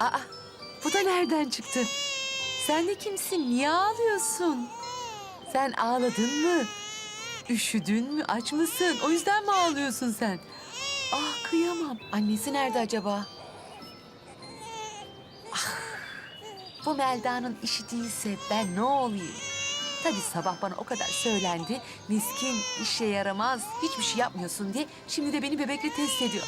Aa, bu da nereden çıktı? Sen de kimsin? Niye ağlıyorsun? Sen ağladın mı? Üşüdün mü? Aç mısın? O yüzden mi ağlıyorsun sen? Ah kıyamam. Annesi nerede acaba? Ah, bu Melda'nın işi değilse ben ne olayım? Tabii sabah bana o kadar söylendi. Miskin, işe yaramaz, hiçbir şey yapmıyorsun diye. Şimdi de beni bebekle test ediyor.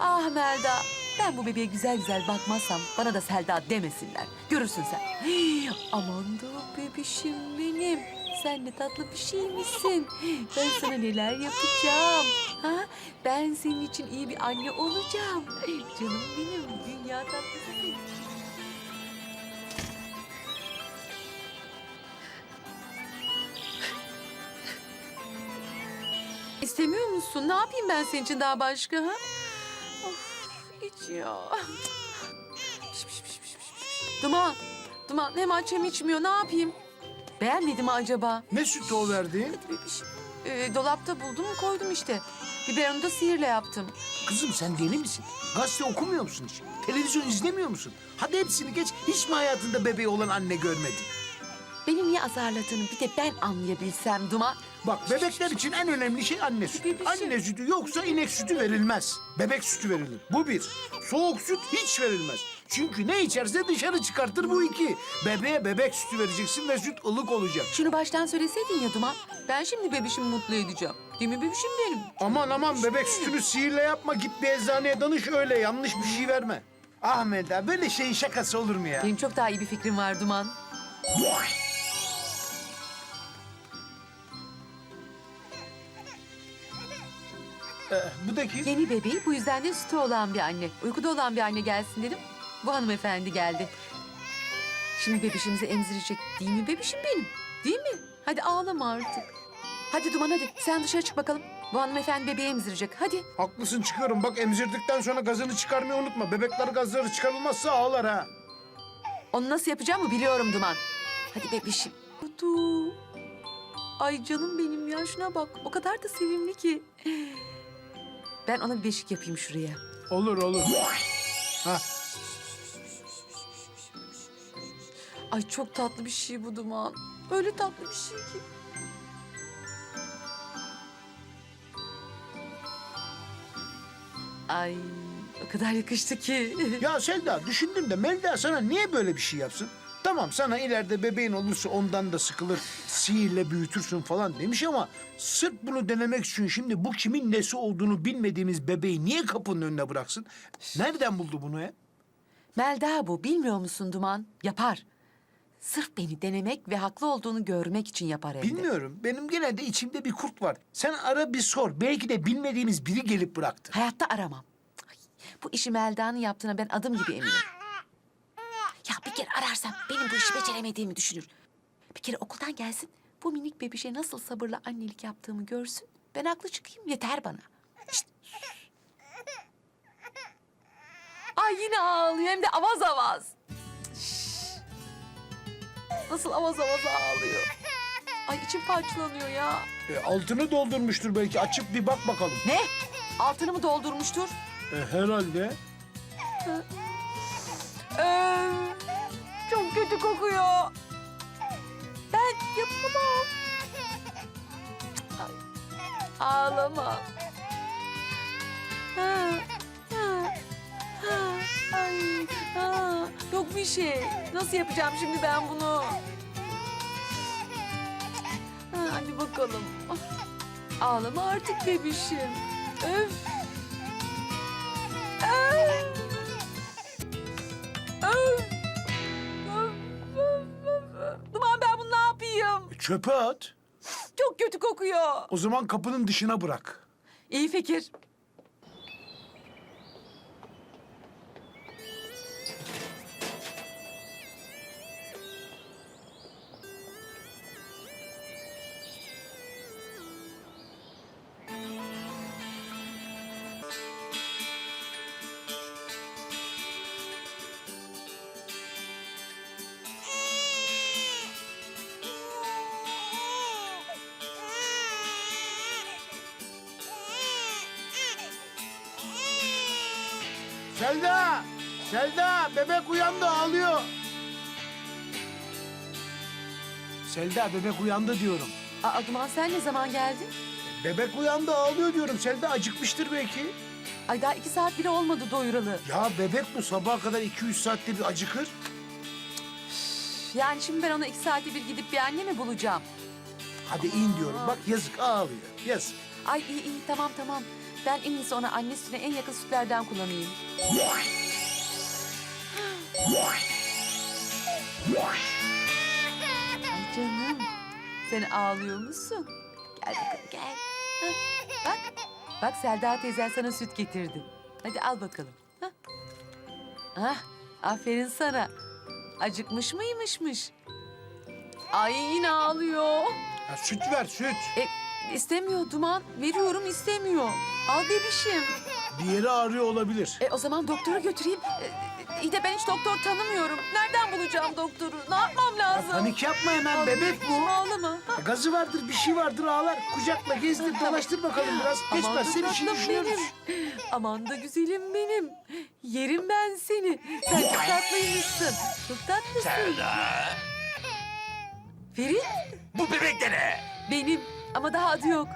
Ah Melda, ben bu bebeğe güzel güzel bakmazsam bana da Selda demesinler. Görürsün sen. Hii, aman da bebişim benim. Sen ne tatlı bir şey misin? Ben sana neler yapacağım. Ha? Ben senin için iyi bir anne olacağım. Canım benim, dünya tatlısı. İstemiyor musun? Ne yapayım ben senin için daha başka ha? Ya. Duman, Duman hem aç hem içmiyor. Ne yapayım? Beğenmedi mi acaba? Ne sütü o verdiğin? Ee, dolapta buldum koydum işte. Biberonu da sihirle yaptım. Kızım sen deli misin? Gazete okumuyor musun hiç? Televizyon izlemiyor musun? Hadi hepsini geç. Hiç mi hayatında bebeği olan anne görmedin? Beni niye azarladığını bir de ben anlayabilsem Duman. Bak bebekler için en önemli şey anne sütü. Bebişim. Anne sütü yoksa inek sütü verilmez. Bebek sütü verilir. Bu bir. Soğuk süt hiç verilmez. Çünkü ne içerse dışarı çıkartır bu iki. Bebeğe bebek sütü vereceksin ve süt ılık olacak. Şunu baştan söyleseydin ya Duman. Ben şimdi bebişimi mutlu edeceğim. Değil mi bebişim benim? Aman aman bebek sütünü sihirle yapma. Git bir eczaneye danış öyle. Yanlış bir şey verme. Ahmet böyle şeyin şakası olur mu ya? Benim çok daha iyi bir fikrim var Duman. Ee, bu da kim? Yeni bebeği bu yüzden de sütü olan bir anne. Uykuda olan bir anne gelsin dedim. Bu hanımefendi geldi. Şimdi bebişimizi emzirecek değil mi bebişim benim? Değil mi? Hadi ağlama artık. Hadi Duman hadi sen dışarı çık bakalım. Bu hanımefendi bebeği emzirecek. Hadi. Haklısın çıkıyorum. Bak emzirdikten sonra gazını çıkarmayı unutma. Bebekler gazları çıkarılmazsa ağlar ha. Onu nasıl yapacağımı biliyorum Duman. Hadi bebişim. Dudu. Ay canım benim ya şuna bak. O kadar da sevimli ki. Ben ona bir beşik yapayım şuraya. Olur olur. Ha, Ay çok tatlı bir şey bu Duman. Öyle tatlı bir şey ki. Ay o kadar yakıştı ki. ya Selda düşündüm de Melda sana niye böyle bir şey yapsın? Tamam sana ileride bebeğin olursa ondan da sıkılır, sihirle büyütürsün falan demiş ama sırf bunu denemek için şimdi bu kimin nesi olduğunu bilmediğimiz bebeği niye kapının önüne bıraksın? Nereden buldu bunu ya? Melda bu bilmiyor musun Duman? Yapar. Sırf beni denemek ve haklı olduğunu görmek için yapar hem de. Bilmiyorum. Benim gene de içimde bir kurt var. Sen ara bir sor. Belki de bilmediğimiz biri gelip bıraktı. Hayatta aramam. Ay, bu işi Melda'nın yaptığına ben adım gibi eminim. Ararsam benim bu işi beceremediğimi düşünür. Bir kere okuldan gelsin, bu minik bebişe nasıl sabırla annelik yaptığımı görsün. Ben haklı çıkayım, yeter bana. İşte. Ay yine ağlıyor, hem de avaz avaz. Şş. Nasıl avaz avaz ağlıyor. Ay içim parçalanıyor ya. E, altını doldurmuştur belki. Açıp bir bak bakalım. Ne? Altını mı doldurmuştur? E, herhalde. Ee, ağlama. Ha, ha, ha, ay, ha. Yok bir şey. Nasıl yapacağım şimdi ben bunu? Ha, hadi bakalım. Ağlama artık bebişim. Öf. Öf. Öf! Öf, öf, öf. Duman ben bunu ne yapayım? Çöpe at. Çok kötü kokuyor. O zaman kapının dışına bırak. İyi fikir. Selda! Selda bebek uyandı ağlıyor. Selda bebek uyandı diyorum. Aa, Duman sen ne zaman geldin? Bebek uyandı ağlıyor diyorum. Selda acıkmıştır belki. Ay daha iki saat bile olmadı doyuralı. Ya bebek bu sabaha kadar 2-3 saatte bir acıkır. Yani şimdi ben ona iki saatte bir gidip bir anne mi bulacağım? Hadi in diyorum. Bak yazık ağlıyor. Yazık. Ay iyi iyi tamam tamam. Ben en iyisi ona anne sütüne en yakın sütlerden kullanayım. Ay canım. Sen ağlıyor musun? Gel bakalım gel. Hah, bak. Bak Selda teyzen sana süt getirdi. Hadi al bakalım. Hah. Ah, aferin sana. Acıkmış mıymışmış? Ay yine ağlıyor. Ya süt ver süt. E, istemiyor Duman. Veriyorum istemiyor. Al bebişim. Bir yeri ağrıyor olabilir. E, o zaman doktora götüreyim. E, iyi de ben hiç doktor tanımıyorum. Nereden bulacağım doktoru? Ne yapmam Ya lazım? panik yapma hemen Ağla bebek bu. Ağlama. Ha, Gazı vardır, bir şey vardır ağlar. Kucakla gezdir, dolaştır bakalım biraz. Geçmezse bir şey düşünüyoruz. benim. Aman da güzelim benim. Yerim ben seni. Sen çok tatlıymışsın. Çok tatlısın. Selda. Ferit Bu bebek de ne? benim ama daha adı yok.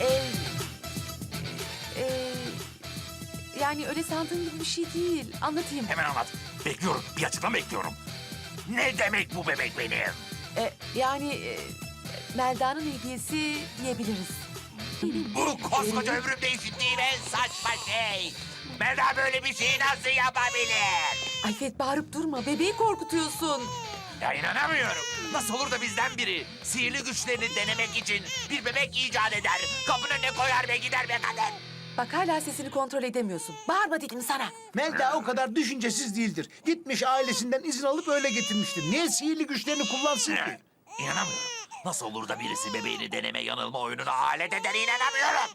Ee, e, yani öyle sandığın gibi bir şey değil. Anlatayım. Hemen anlat. Bekliyorum. Bir açıklama bekliyorum. Ne demek bu bebek benim? E, yani e, Melda'nın hediyesi diyebiliriz. Bu koskoca ömrümde işittiğim en saçma şey. Melda böyle bir şeyi nasıl yapabilir? Ay Fet bağırıp durma. Bebeği korkutuyorsun. Ya inanamıyorum. Nasıl olur da bizden biri sihirli güçlerini denemek için bir bebek icat eder. Kapına ne koyar ve gider be kadın. Bak hala sesini kontrol edemiyorsun. Bağırma dedim sana. Melda o kadar düşüncesiz değildir. Gitmiş ailesinden izin alıp öyle getirmiştir. Niye sihirli güçlerini kullansın ki? İnanamıyorum. Nasıl olur da birisi bebeğini deneme yanılma oyununa alet eder inanamıyorum.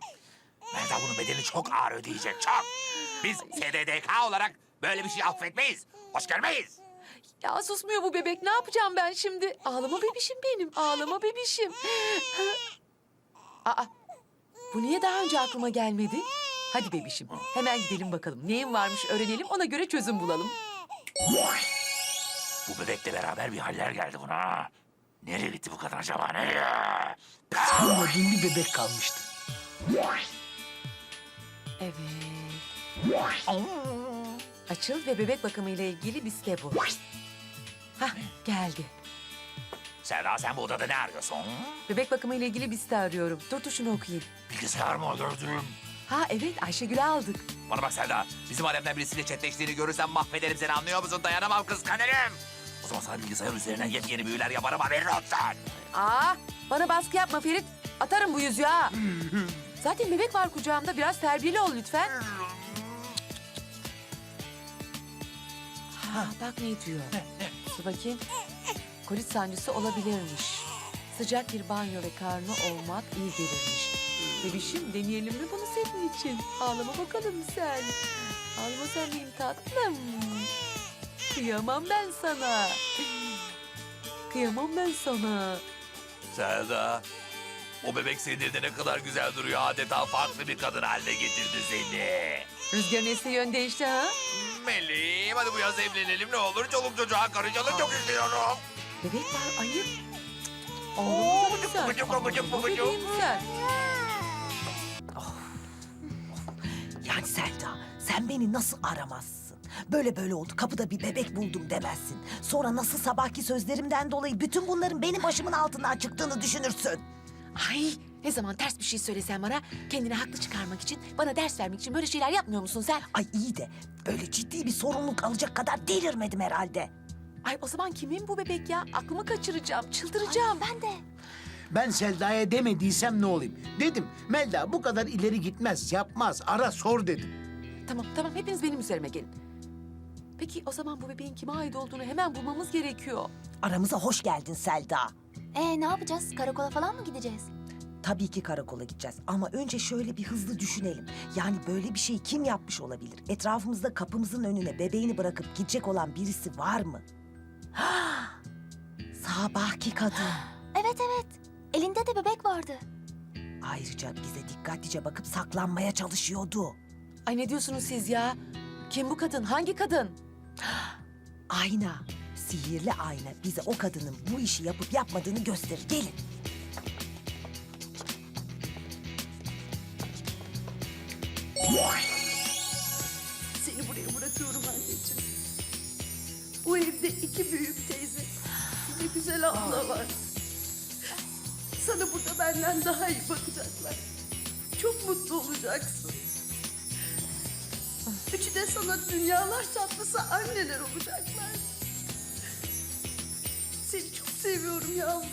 Melda bunun bedeli çok ağır ödeyecek çok. Biz SDDK olarak böyle bir şey affetmeyiz. Hoş görmeyiz. Ya susmuyor bu bebek. Ne yapacağım ben şimdi? Ağlama bebişim benim. Ağlama bebişim. Aa, bu niye daha önce aklıma gelmedi? Hadi bebişim. Hemen gidelim bakalım. Neyin varmış öğrenelim. Ona göre çözüm bulalım. Bu bebekle beraber bir haller geldi buna. Nereye gitti bu kadın acaba? Nereye? Anladığım bir bebek kalmıştı. Evet. Açıl ve bebek bakımı ile ilgili liste bu. Hah geldi. Selda sen bu odada ne arıyorsun? Bebek bakımı ile ilgili liste arıyorum. Dur dur şunu okuyayım. Bilgisayar mı gördüm? Ha evet Ayşegül'ü aldık. Bana bak Selda, bizim alemden birisiyle chatleştiğini görürsem mahvederim seni anlıyor musun? Dayanamam kıskanırım. O zaman sana bilgisayar üzerinden yepyeni büyüler yaparım haberin olsun. Aa bana baskı yapma Ferit. Atarım bu yüzüğü ha. Zaten bebek var kucağımda. Biraz terbiyeli ol lütfen. Ha bak ne diyor. Dur bakayım. Kolit sancısı olabilirmiş. Sıcak bir banyo ve karnı olmak iyi gelirmiş. Bebişim deneyelim mi bunu senin için? Ağlama bakalım sen. Ağlama sen benim tatlım. Kıyamam ben sana. Kıyamam ben sana. Selda, o bebek sinirde ne kadar güzel duruyor. Adeta farklı bir kadın haline getirdi seni. Rüzgarın estiği yön değişti ha? Meleğim hadi bu yaz evlenelim ne olur. Çoluk çocuğa karışalım çok istiyorum. Bebek var ayıp. Oo, Ağlama bıcık, sen. bıcık, bıcık, bıcık. bebeğim sen. Yani Selda sen beni nasıl aramazsın? Böyle böyle oldu kapıda bir bebek buldum demezsin. Sonra nasıl sabahki sözlerimden dolayı bütün bunların benim başımın altından çıktığını düşünürsün. Ay ne zaman ters bir şey söylesen bana kendini haklı çıkarmak için bana ders vermek için böyle şeyler yapmıyor musun sen? Ay iyi de böyle ciddi bir sorumluluk alacak kadar delirmedim herhalde. Ay o zaman kimin bu bebek ya? Aklımı kaçıracağım, çıldıracağım. ben de. Ben Selda'ya demediysem ne olayım? Dedim Melda bu kadar ileri gitmez, yapmaz. Ara sor dedim. Tamam tamam hepiniz benim üzerime gelin. Peki o zaman bu bebeğin kime ait olduğunu hemen bulmamız gerekiyor. Aramıza hoş geldin Selda. Ee ne yapacağız? Karakola falan mı gideceğiz? Tabii ki karakola gideceğiz ama önce şöyle bir hızlı düşünelim. Yani böyle bir şeyi kim yapmış olabilir? Etrafımızda kapımızın önüne bebeğini bırakıp gidecek olan birisi var mı? Sabahki kadın. Evet evet. Elinde de bebek vardı. Ayrıca bize dikkatlice bakıp saklanmaya çalışıyordu. Ay ne diyorsunuz siz ya? Kim bu kadın? Hangi kadın? Ayna, sihirli ayna bize o kadının bu işi yapıp yapmadığını gösterir. Gelin. Seni buraya bırakıyorum anneciğim. Bu evde iki büyük teyze, bir güzel abla var. Sana burada benden daha iyi bakacaklar. Çok mutlu olacaksın. Üçü de sana dünyalar tatlısı anneler olacaklar. Seni çok seviyorum yavrum.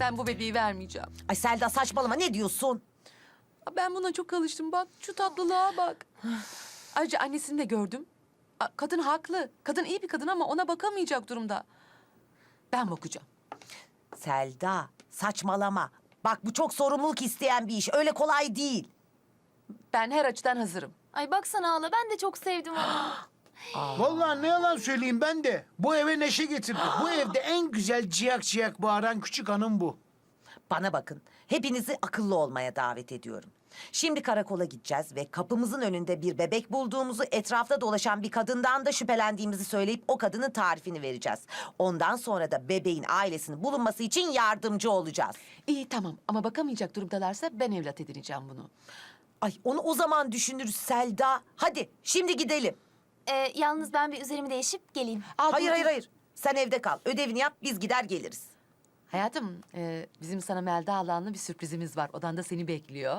Ben bu bebeği vermeyeceğim. Ay Selda saçmalama ne diyorsun? Aa, Ben buna çok alıştım. Bak şu tatlılığa bak. Ayrıca annesini de gördüm. Aa, Kadın haklı. Kadın iyi bir kadın ama ona bakamayacak durumda. Ben bakacağım. Selda saçmalama. Bak bu çok sorumluluk isteyen bir iş. Öyle kolay değil. Ben her açıdan hazırım. Ay baksana hala ben de çok sevdim onu. Vallahi ne yalan söyleyeyim ben de. Bu eve neşe getirdi. bu evde en güzel ciyak ciyak bağıran küçük hanım bu. Bana bakın. Hepinizi akıllı olmaya davet ediyorum. Şimdi karakola gideceğiz ve kapımızın önünde bir bebek bulduğumuzu, etrafta dolaşan bir kadından da şüphelendiğimizi söyleyip o kadının tarifini vereceğiz. Ondan sonra da bebeğin ailesinin bulunması için yardımcı olacağız. İyi tamam ama bakamayacak durumdalarsa ben evlat edineceğim bunu. Ay onu o zaman düşünürüz Selda. Hadi şimdi gidelim. Ee, yalnız ben bir üzerimi değişip geleyim. Aa, hayır dur, hayır hayır. Sen evde kal. Ödevini yap biz gider geliriz. Hayatım e, bizim sana Melda Alan'la bir sürprizimiz var. Odanda seni bekliyor.